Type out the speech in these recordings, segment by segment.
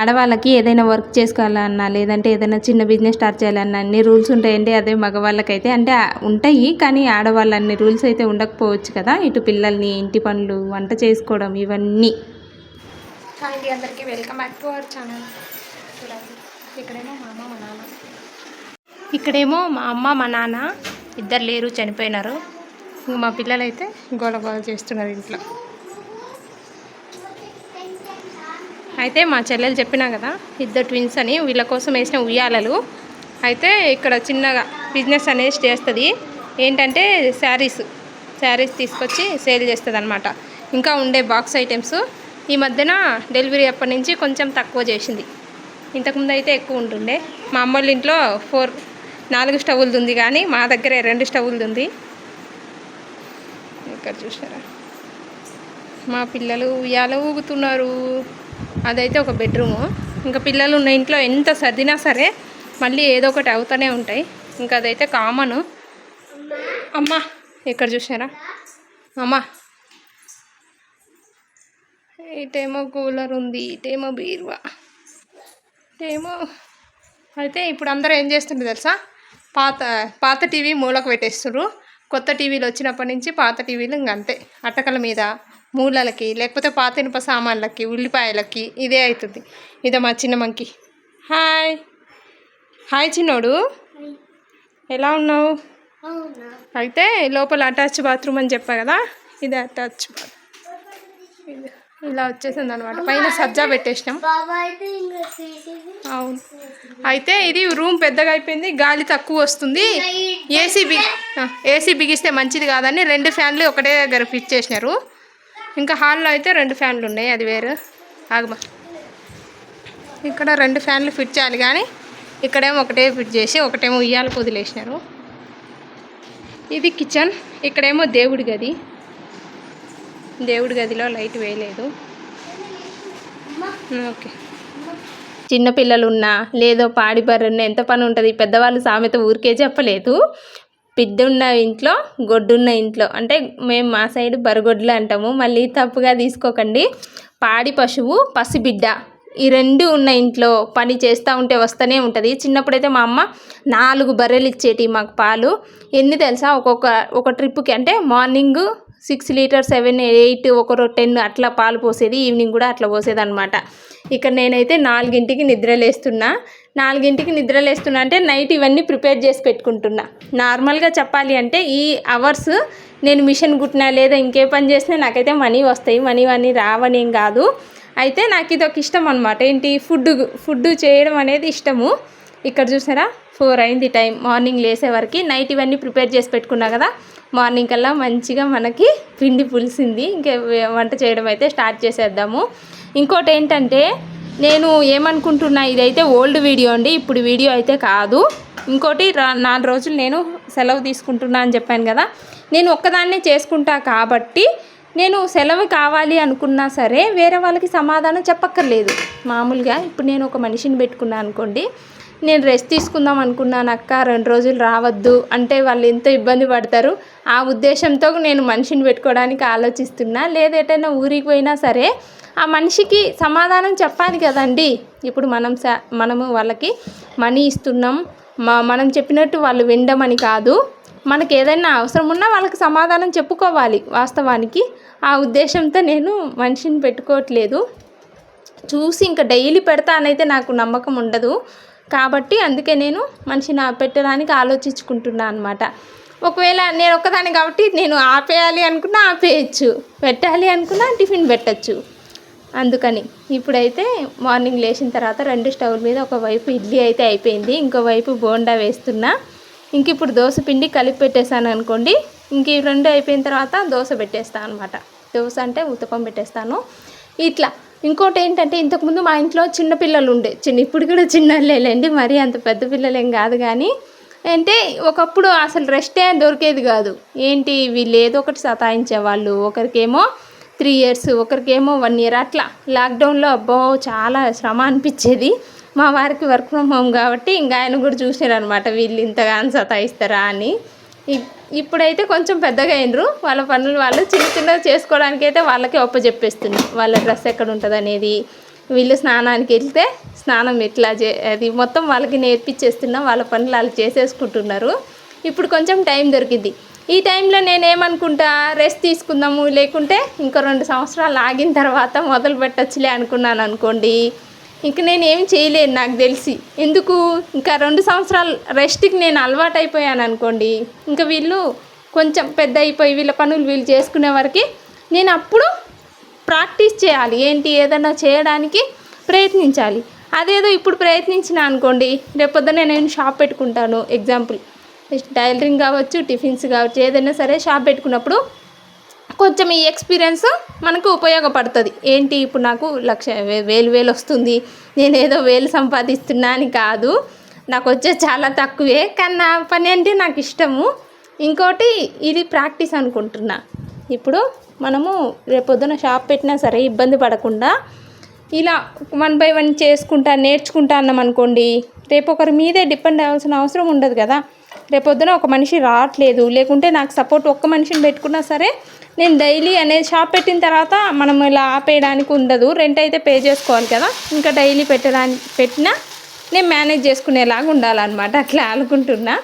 ఆడవాళ్ళకి ఏదైనా వర్క్ చేసుకోవాలన్నా లేదంటే ఏదైనా చిన్న బిజినెస్ స్టార్ట్ చేయాలన్నా అన్ని రూల్స్ ఉంటాయండి. అదే మగవాళ్ళకైతే అంటే ఉంటాయి కానీ ఆడవాళ్ళు అన్ని రూల్స్ అయితే ఉండకపోవచ్చు కదా. ఇటు పిల్లల్ని ఇంటి పనులు వంట చేసుకోవడం ఇవన్నీ. హాయ్ అండి అందరికీ welcome back to our channel చూడండి ఇక్కడేమో మా అమ్మ మా నాన్న. ఇక్కడేమో మా అమ్మ మా నాన్న ఇద్దరు లేరు చనిపోయినారు. ఇంక మా పిల్లలైతే అయితే గోల గోల చేస్తున్నారు ఇంట్లో. అయితే మా చెల్లెలు చెప్పినా కదా ఇద్దరు ట్విన్స్ అని వీళ్ళ కోసం వేసిన ఉయ్యాలలు. అయితే ఇక్కడ చిన్నగా బిజినెస్ అనేది చేస్తుంది. ఏంటంటే శారీస్ శారీస్ తీసుకొచ్చి సేల్ చేస్తుంది అనమాట ఇంకా ఉండే బాక్స్ ఐటమ్స్ ఈ మధ్యన డెలివరీ అప్పటి నుంచి కొంచెం తక్కువ చేసింది. ఇంతకుముందు అయితే ఎక్కువ ఉంటుండే. మా అమ్మ వాళ్ళ ఇంట్లో ఫోర్ నాలుగు స్టవ్వులది ఉంది కానీ మా దగ్గర రెండు స్టవ్వులది ఉంది. ఇక్కడ చూసారా మా పిల్లలు ఉయ్యాల ఊగుతున్నారు. అదైతే ఒక బెడ్రూము. ఇంకా పిల్లలు ఉన్న ఇంట్లో ఎంత సర్దినా సరే మళ్ళీ ఏదో ఒకటి అవుతూనే ఉంటాయి. ఇంకా అదైతే కామను. అమ్మా ఇక్కడ చూసారా అమ్మా. ఇటేమో కూలర్ ఉంది ఇటేమో బీరువా. ఇటేమో. అయితే ఇప్పుడు అందరూ ఏం చేస్తుండ్రు తెలుసా? పాత పాత టీవీ మూలకు పెట్టేస్తుర్రు కొత్త టీవీలు వచ్చినప్పటి నుంచి పాత టీవీలు ఇంక అంతే. అట్టకల మీద మూలలకి లేకపోతే పాత ఇనుప సామాన్లకి ఉల్లిపాయలకి ఇదే అవుతుంది ఇదే మా చిన్న మంకి. హాయ్. హాయ్ చిన్నోడు. ఎలా ఉన్నావు? అయితే లోపల అటాచ్ బాత్రూమ్ అని చెప్పా కదా? ఇది అటాచ్ ఇలా వచ్చేసింది అనమాట పైన సజ్జా పెట్టేసినాం. అవును. అయితే ఇది రూమ్ పెద్దగా అయిపోయింది. గాలి తక్కువ వస్తుంది. ఏసీ బిగి ఏసీ బిగిస్తే మంచిది కాదని రెండు ఫ్యాన్లు ఒకటే దగ్గర ఫిట్ చేసినారు. ఇంకా హాల్లో అయితే రెండు ఫ్యాన్లు ఉన్నాయి అది వేరు. ఆగమా. ఇక్కడ రెండు ఫ్యాన్లు ఫిట్ చేయాలి కానీ ఇక్కడేమో ఒకటే ఫిట్ చేసి ఒకటేమో ఉయ్యాలకు వదిలేసినారు. ఇది కిచెన్ ఇక్కడేమో దేవుడి గది. దేవుడి గదిలో లైట్ వేయలేదు. ఓకే. చిన్నపిల్లలు ఉన్నా లేదో పాడి బర్రెన్న ఎంత పని ఉంటుంది? పెద్దవాళ్ళు సామెత ఊరికే చెప్పలేదు. పిద్దున్న ఇంట్లో గొడ్డున్న ఇంట్లో. అంటే మేము మా సైడ్ బరగొడ్లు అంటాము. మళ్ళీ తప్పుగా తీసుకోకండి. పాడి పశువు పసిబిడ్డ ఈ రెండు ఉన్న ఇంట్లో పని చేస్తూ ఉంటే వస్తూనే ఉంటుంది. చిన్నప్పుడైతే మా అమ్మ నాలుగు బర్రెలు ఇచ్చేటి మాకు పాలు. ఎన్ని తెలుసా? ఒక్కొక్క ఒక ట్రిప్కి అంటే morning six litre seven eight ఒకరో టెన్ అట్లా పాలు పోసేది ఈవినింగ్ కూడా అట్లా పోసేది అనమాట ఇక్కడ నేనైతే నాలుగింటికి నిద్ర లేస్తున్నా. నాలుగింటికి నిద్ర లేస్తున్నా అంటే నైట్ ఇవన్నీ ప్రిపేర్ చేసి పెట్టుకుంటున్నా. నార్మల్గా చెప్పాలి అంటే ఈ అవర్స్ నేను మిషన్ కుట్టినా లేదా ఇంకే పని చేసినా నాకైతే మనీ వస్తాయి. మనీ అన్నీ రావనేం కాదు. అయితే నాకు ఇది ఒక ఇష్టం అనమాట ఏంటి? ఫుడ్ ఫుడ్ చేయడం అనేది ఇష్టము. ఇక్కడ చూసారా? ఫోర్ అయింది టైం. మార్నింగ్ లేసేవరకు నైట్ ఇవన్నీ ప్రిపేర్ చేసి పెట్టుకున్నా కదా మార్నింగ్ కల్లా మంచిగా మనకి పిండి పులిసింది. ఇంకా వంట చేయడం అయితే స్టార్ట్ చేసేద్దాము. ఇంకోటి ఏంటంటే నేను ఏమనుకుంటున్నా ఇదైతే ఓల్డ్ వీడియో అండి. ఇప్పుడు వీడియో అయితే కాదు. ఇంకోటి నాలుగు రోజులు నేను సెలవు తీసుకుంటున్నా అని చెప్పాను కదా. నేను ఒక్కదాన్నే చేసుకుంటా కాబట్టి నేను సెలవు కావాలి అనుకున్నా సరే వేరే వాళ్ళకి సమాధానం చెప్పక్కర్లేదు. మామూలుగా ఇప్పుడు నేను ఒక మనిషిని పెట్టుకున్నాను అనుకోండి నేను రెస్ట్ తీసుకుందాం అనుకున్నాను అక్క రెండు రోజులు రావద్దు. అంటే వాళ్ళు ఎంతో ఇబ్బంది పడతారు. ఆ ఉద్దేశంతో నేను మనిషిని పెట్టుకోవడానికి ఆలోచిస్తున్నా. లేదేటైనా ఊరికి పోయినా సరే ఆ మనిషికి సమాధానం చెప్పాలి కదండి. ఇప్పుడు మనం స మనము వాళ్ళకి మనీ ఇస్తున్నాం. మా మనం చెప్పినట్టు వాళ్ళు వినడమని కాదు. మనకి ఏదైనా అవసరం ఉన్నా వాళ్ళకి సమాధానం చెప్పుకోవాలి వాస్తవానికి. ఆ ఉద్దేశంతో నేను మనిషిని పెట్టుకోవట్లేదు. చూసి ఇంకా డైలీ పెడతానైతే నాకు నమ్మకం ఉండదు. కాబట్టి అందుకే నేను మనిషిని పెట్టడానికి ఆలోచించుకుంటున్నా అనమాట ఒకవేళ నేను ఒక్కదాన్ని కాబట్టి నేను ఆపేయాలి అనుకున్నా ఆపేయచ్చు. పెట్టాలి అనుకున్నా టిఫిన్ పెట్టచ్చు. అందుకని ఇప్పుడైతే మార్నింగ్ లేచిన తర్వాత రెండు స్టవ్ల మీద ఒకవైపు ఇడ్లీ అయితే అయిపోయింది ఇంకోవైపు బోండా వేస్తున్నా. ఇంక ఇప్పుడు దోశ పిండి కలిపి పెట్టేశాను అనుకోండి ఇంక ఈ రెండు అయిపోయిన తర్వాత దోశ పెట్టేస్తాను అనమాట దోశ అంటే ఉత్తపం పెట్టేస్తాను. ఇట్లా ఇంకోటి ఏంటంటే ఇంతకుముందు మా ఇంట్లో చిన్న పిల్లలు ఉండే చిన్న ఇప్పుడు కూడా చిన్నలేండి మరీ అంత పెద్ద పిల్లలేం కాదు కానీ అంటే ఒకప్పుడు అసలు రెస్టే దొరికేది కాదు. ఏంటి? వీళ్ళు ఏదో ఒకటి సతాయించేవాళ్ళు. ఒకరికేమో త్రీ ఇయర్స్ ఒకరికేమో వన్ ఇయర్ అట్లా. లాక్డౌన్లో అబ్బో చాలా శ్రమ అనిపించేది. మా వారికి వర్క్ ఫ్రమ్ హోమ్ కాబట్టి ఇంకా ఆయన కూడా చూసారు అనమాట వీళ్ళు ఇంతగానో సతాయిస్తారా అని. ఇప్పుడైతే కొంచెం పెద్దగా అయినరు. వాళ్ళ పనులు వాళ్ళు చిన్న చిన్నగా చేసుకోవడానికి అయితే వాళ్ళకే ఒప్పచెప్పేస్తున్నాం వాళ్ళ డ్రెస్ ఎక్కడ ఉంటుంది అనేది వీళ్ళు స్నానానికి వెళ్తే స్నానం ఎట్లా చే అది మొత్తం వాళ్ళకి నేర్పించేస్తున్నా వాళ్ళ పనులు వాళ్ళు చేసేసుకుంటున్నారు. ఇప్పుడు కొంచెం టైం దొరికింది ఈ టైంలో నేనేమనుకుంటా రెస్ట్ తీసుకుందాము. లేకుంటే ఇంకో రెండు సంవత్సరాలు ఆగిన తర్వాత మొదలు పెట్టచ్చులే అనుకున్నాను అనుకోండి. ఇంక నేను ఏం చేయలేను నాకు తెలిసి. ఎందుకు? ఇంకా రెండు సంవత్సరాలు రెస్ట్కి నేను అలవాటు అయిపోయాను అనుకోండి. ఇంకా వీళ్ళు కొంచెం పెద్ద అయిపోయి వీళ్ళ పనులు వీళ్ళు చేసుకునే వరకు నేను అప్పుడు ప్రాక్టీస్ చేయాలి. ఏంటి? ఏదైనా చేయడానికి ప్రయత్నించాలి. అదేదో ఇప్పుడు ప్రయత్నించిన అనుకోండి రేపొద్దున నేను షాప్ పెట్టుకుంటాను. ఎగ్జాంపుల్ టైలరింగ్ కావచ్చు టిఫిన్స్ కావచ్చు ఏదైనా సరే షాప్ పెట్టుకున్నప్పుడు కొంచెం ఈ ఎక్స్పీరియన్స్ మనకు ఉపయోగపడుతుంది. ఏంటి? ఇప్పుడు నాకు లక్ష వే- వేలు వేలు వస్తుంది. నేను ఏదో వేలు సంపాదిస్తున్నా అని కాదు. నాకు వచ్చే చాలా తక్కువే. కానీ నా పని అంటే నాకు ఇష్టము. ఇంకోటి ఇది ప్రాక్టీస్ అనుకుంటున్నా. ఇప్పుడు మనము రేపొద్దున షాప్ పెట్టినా సరే ఇబ్బంది పడకుండా ఇలా వన్ బై వన్ చేసుకుంటా నేర్చుకుంటా అన్నాం అనుకోండి రేపు ఒకరి మీదే డిపెండ్ అవ్వాల్సిన అవసరం ఉండదు కదా. రేపొద్దున ఒక మనిషి రావట్లేదు. లేకుంటే నాకు సపోర్ట్ ఒక్క మనిషిని పెట్టుకున్నా సరే నేను డైలీ అనేది షాప్ పెట్టిన తర్వాత మనం ఇలా ఆపేయడానికి ఉండదు. రెంట్ అయితే పే చేసుకోవాలి కదా. ఇంకా డైలీ పెట్టడానికి పెట్టినా నేను మేనేజ్ చేసుకునేలాగా ఉండాలన్నమాట. అట్లా అనుకుంటున్నా.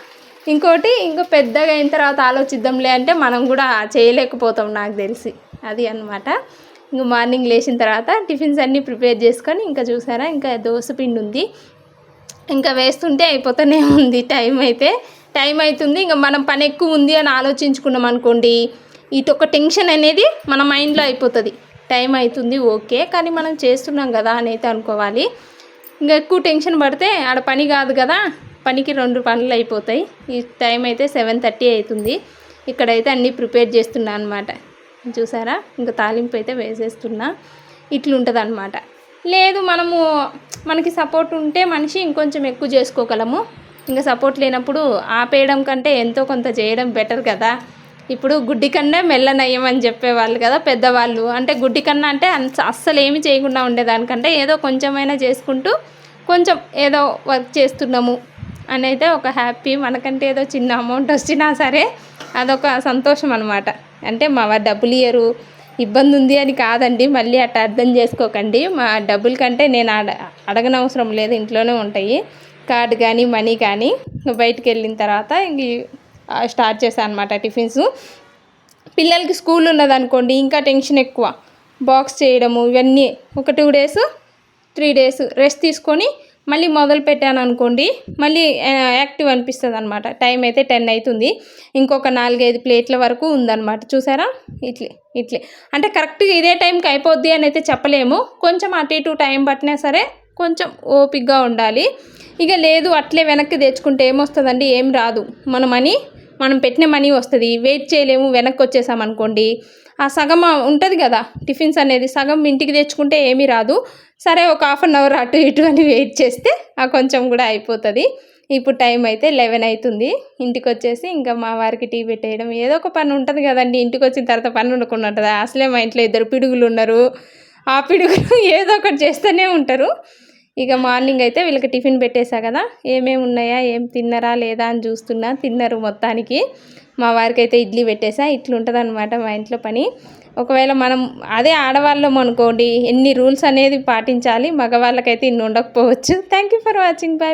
ఇంకోటి ఇంకా పెద్దగా అయిన తర్వాత ఆలోచిద్దాంలే అంటే మనం కూడా చేయలేకపోతాం నాకు తెలిసి. అది అన్నమాట. ఇంకా మార్నింగ్ లేచిన తర్వాత టిఫిన్స్ అన్నీ ప్రిపేర్ చేసుకొని ఇంకా చూసారా ఇంకా దోశ పిండి ఉంది. ఇంకా వేస్తుంటే అయిపోతూనే ఉంది టైం అయితే. టైం అవుతుంది ఇంకా మనం పని ఎక్కువ ఉంది అని ఆలోచించుకున్నాం అనుకోండి ఇటు ఒక టెన్షన్ అనేది మన మైండ్లో అయిపోతుంది. టైం అవుతుంది ఓకే కానీ మనం చేస్తున్నాం కదా అని అయితే అనుకోవాలి. ఇంకా ఎక్కువ టెన్షన్ పడితే ఆడ పని కాదు కదా పనికి రెండు పనులు అయిపోతాయి. ఈ టైం అయితే సెవెన్ థర్టీ అవుతుంది. ఇక్కడైతే అన్నీ ప్రిపేర్ చేస్తున్నా అనమాట చూసారా? ఇంకా తాలింపు అయితే వేసేస్తున్నా. ఇట్లుంటుంది అనమాట లేదు మనము మనకి సపోర్ట్ ఉంటే మనిషి ఇంకొంచెం ఎక్కువ చేసుకోగలము. ఇంకా సపోర్ట్ లేనప్పుడు ఆపేయడం కంటే ఎంతో కొంత చేయడం బెటర్ కదా. ఇప్పుడు గుడ్డి కన్నా మెల్ల చెప్పేవాళ్ళు కదా పెద్దవాళ్ళు. అంటే గుడ్డి కన్నా అంటే అంత అస్సలు ఏమి చేయకుండా ఉండేదానికంటే ఏదో కొంచెమైనా చేసుకుంటూ కొంచెం ఏదో వర్క్ చేస్తున్నాము అని అయితే ఒక హ్యాపీ మనకంటే ఏదో చిన్న అమౌంట్ వచ్చినా సరే అదొక సంతోషం అనమాట అంటే మా వారు డబ్బులు ఇయ్యరు ఇబ్బంది ఉంది అని కాదండి మళ్ళీ అట్ట అర్థం చేసుకోకండి. మా డబ్బుల కంటే నేను అడ అడగనవసరం లేదు ఇంట్లోనే ఉంటాయి. కార్డు కానీ మనీ కానీ బయటికి వెళ్ళిన తర్వాత ఇంక స్టార్ట్ చేశాను అనమాట టిఫిన్స్. పిల్లలకి స్కూల్ ఉన్నదనుకోండి ఇంకా టెన్షన్ ఎక్కువ. బాక్స్ చేయడము ఇవన్నీ ఒక two days three days rest తీసుకొని మళ్ళీ మొదలు పెట్టాను అనుకోండి మళ్ళీ యాక్టివ్ అనిపిస్తుంది అనమాట టైం అయితే టెన్ అవుతుంది ఇంకొక నాలుగైదు ప్లేట్ల వరకు ఉందన్నమాట. చూసారా? ఇట్లే ఇట్లే. అంటే కరెక్ట్గా ఇదే టైంకి అయిపోద్ది అని అయితే చెప్పలేము. కొంచెం అటు ఇటు టైం పట్టినా సరే కొంచెం ఓపిక్గా ఉండాలి. ఇక లేదు అట్లే వెనక్కి తెచ్చుకుంటే ఏమొస్తుందండి? ఏం రాదు. మన మనీ మనం పెట్టిన మనీ వస్తుంది. వెయిట్ చేయలేము వెనక్కి వచ్చేసాం అనుకోండి ఆ సగం ఉంటుంది కదా టిఫిన్స్ అనేది సగం ఇంటికి తెచ్చుకుంటే ఏమీ రాదు. సరే ఒక హాఫ్ అన్ అవర్ అటు ఇటు అని వెయిట్ చేస్తే ఆ కొంచెం కూడా అయిపోతుంది. ఇప్పుడు టైం అయితే లెవెన్ అవుతుంది ఇంటికి వచ్చేసి ఇంకా మా వారికి టీ పెట్టేయడం ఏదో ఒక పని ఉంటుంది కదండి. ఇంటికి వచ్చిన తర్వాత పని ఉండకుండా ఉంటుంది. అసలే మా ఇంట్లో ఇద్దరు పిడుగులు ఉన్నారు. ఆ పిడుగులు ఏదో ఒకటి చేస్తూనే ఉంటారు. ఇక మార్నింగ్ అయితే వీళ్ళకి టిఫిన్ పెట్టేశా కదా. ఏమేమి ఉన్నాయా ఏం తిన్నారా లేదా అని చూస్తున్నా. తిన్నారు మొత్తానికి. మా వారికి అయితే ఇడ్లీ పెట్టేసా. ఇట్లుంటుంది అనమాట మా ఇంట్లో పని. ఒకవేళ మనం అదే ఆడవాళ్ళం అనుకోండి ఎన్ని రూల్స్ అనేది పాటించాలి. మగవాళ్ళకైతే ఇన్ని ఉండకపోవచ్చు. Thank you for watching bye